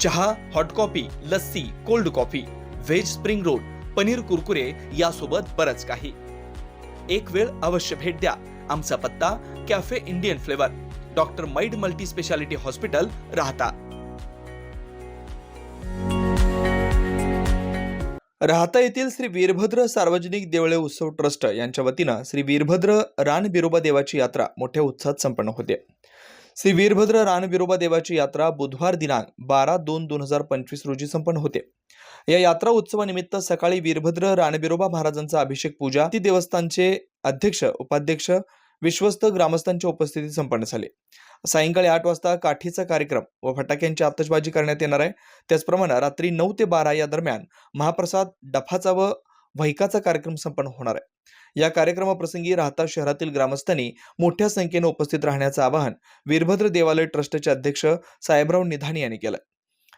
चहा hot coffee lassi cold coffee veg spring roll paneer kurkure यासोबत बरंच काही. एक वेळ अवश्य भेट द्या. आमचा पत्ता कॅफे इंडियन फ्लेवर डॉक्टर मैड multi speciality hospital Rahata. Rahata येथील श्री वीरभद्र सार्वजनिक देवळे उत्सव ट्रस्ट यांच्या वतीनं श्री वीरभद्र रान बिरोबा देवाची यात्रा मोठ्या उत्साहात संपन्न होते. श्री वीरभद्र रानविरोबा देवाची यात्रा बुधवार दिनांक बारा दोन दोन हजार पंचवीस रोजी संपन्न होते. या यात्रा उत्सवानिमित्त सकाळी वीरभद्र रानबिरोबा महाराजांचा अभिषेक पूजा ती देवस्थानचे अध्यक्ष उपाध्यक्ष विश्वस्त ग्रामस्थांच्या उपस्थितीत संपन्न झाले. सायंकाळी आठ वाजता काठीचा कार्यक्रम व फटाक्यांची आतषबाजी करण्यात येणार आहे. त्याचप्रमाणे रात्री नऊ ते बारा या दरम्यान महाप्रसाद डफाचा व वहिकाचा कार्यक्रम संपन्न होणार आहे. या कार्यक्रमाप्रसंगी राहता शहरातील ग्रामस्थांनी मोठ्या संख्येने उपस्थित राहण्याचं आवाहन वीरभद्र देवालय ट्रस्टचे अध्यक्ष साहेबराव निधानी यांनी केलं.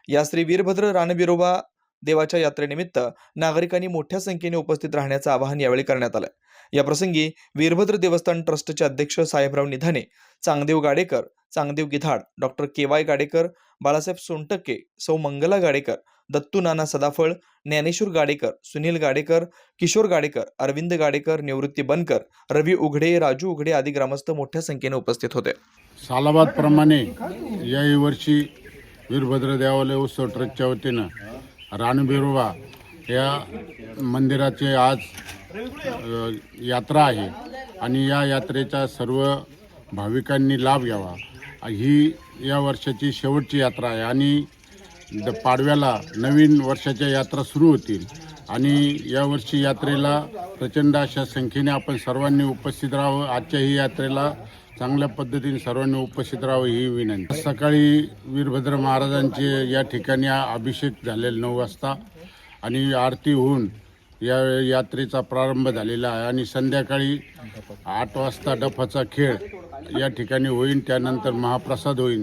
या श्री वीरभद्र रानबिरोबा देवाच्या यात्रेनिमित्त नागरिकांनी मोठ्या संख्येने उपस्थित राहण्याचं आवाहन यावेळी करण्यात आलं. या प्रसंगी वीरभद्र देवस्थान ट्रस्टचे अध्यक्ष Sahebrao Nidhane Changdev Gadekar Changdev Gidhad doctor K Y Gadekar Balasaheb Sontakke सौ मंगला गाडेकर दत्तू नाना सदाफळ ज्ञानेश्वर गाडेकर सुनील गाडेकर किशोर गाडेकर अरविंद गाडेकर निवृत्ती बनकर रवी उघडे राजू उघडे आदी ग्रामस्थ मोठ्या संख्येने उपस्थित होते. सालाबादप्रमाणे याही वर्षी वीरभद्र देवालय उत्सव ट्रस्टच्या वतीनं रानबिरोबा या मंदिराचे आज यात्रा आहे आणि या यात्रेचा सर्व भाविकांनी लाभ घ्यावा. ही या वर्षाची शेवटची यात्रा आहे आणि द पाडव्याला नवीन वर्षाच्या यात्रा सुरू होतील. आणि यावर्षी यात्रेला प्रचंड अशा संख्येने आपण सर्वांनी उपस्थित राहावं. आजच्या ही यात्रेला चांगल्या पद्धतीने सर्वांनी उपस्थित राहावं ही विनंती. सकाळी वीरभद्र महाराजांचे या ठिकाणी अभिषेक झालेला नऊ वाजता आणि आरती होऊन या यात्रेचा प्रारंभ झालेला आहे. आणि संध्याकाळी आठ वाजता डफाचा खेळ या ठिकाणी होईल त्यानंतर महाप्रसाद होईल